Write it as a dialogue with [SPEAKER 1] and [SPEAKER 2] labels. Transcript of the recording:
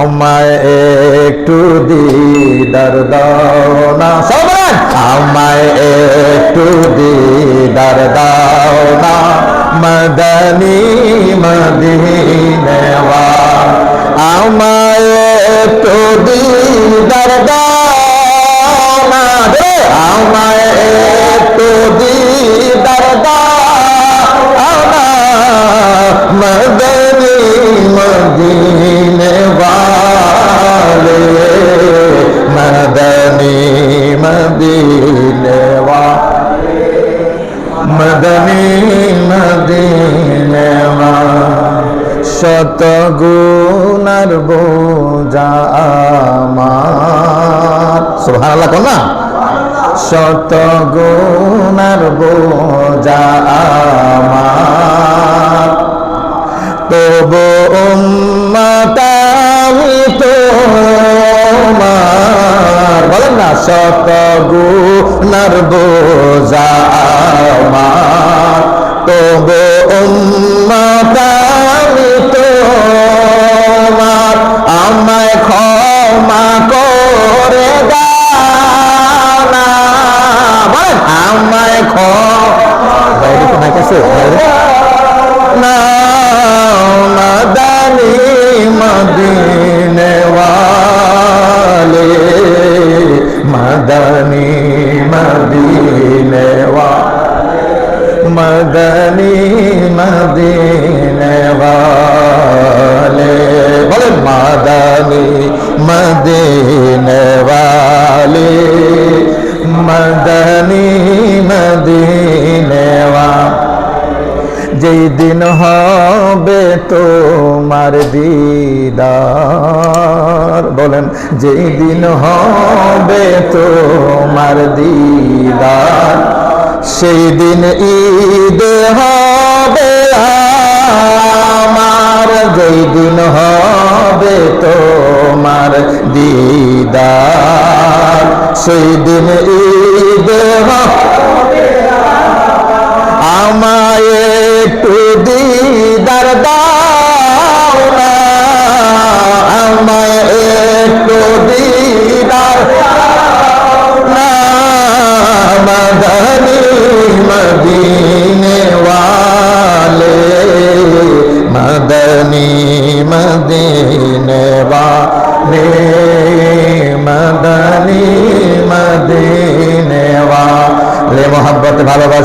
[SPEAKER 1] আমায় একটু দিদার দাও না। সবাই আমায় একটু দিদার দাও না। মদনী মদিনেওয়া আমায় একটু মদনী শত গুণার বোঝা আমার। না। শত গুণার বোঝা আমার। তবু উম্মতামি তোমার। বলেন না, শত আপনার বোঝা আমার। তবু উম্মতামি তোমার আমায় ক্ষমা করে দানা আমায় ক্ষমা বাইরে কোন কাছে না মদিনে মাদানী मदनी मदीने वाले मदनी मदीने वाले बोले मदनी मदीने वाले मदनी मदीने वाले যেই দিন হবে তোমার দিদার বলেন যেই দিন হবে তোমার দিদার সেই দিন ঈদ হবে আমার। যেই দিন হবে তোমার দিদার সেই দিন ঈদ হবে मदीने वाले मदनी मदीने वाले मोहब्बत भालोबास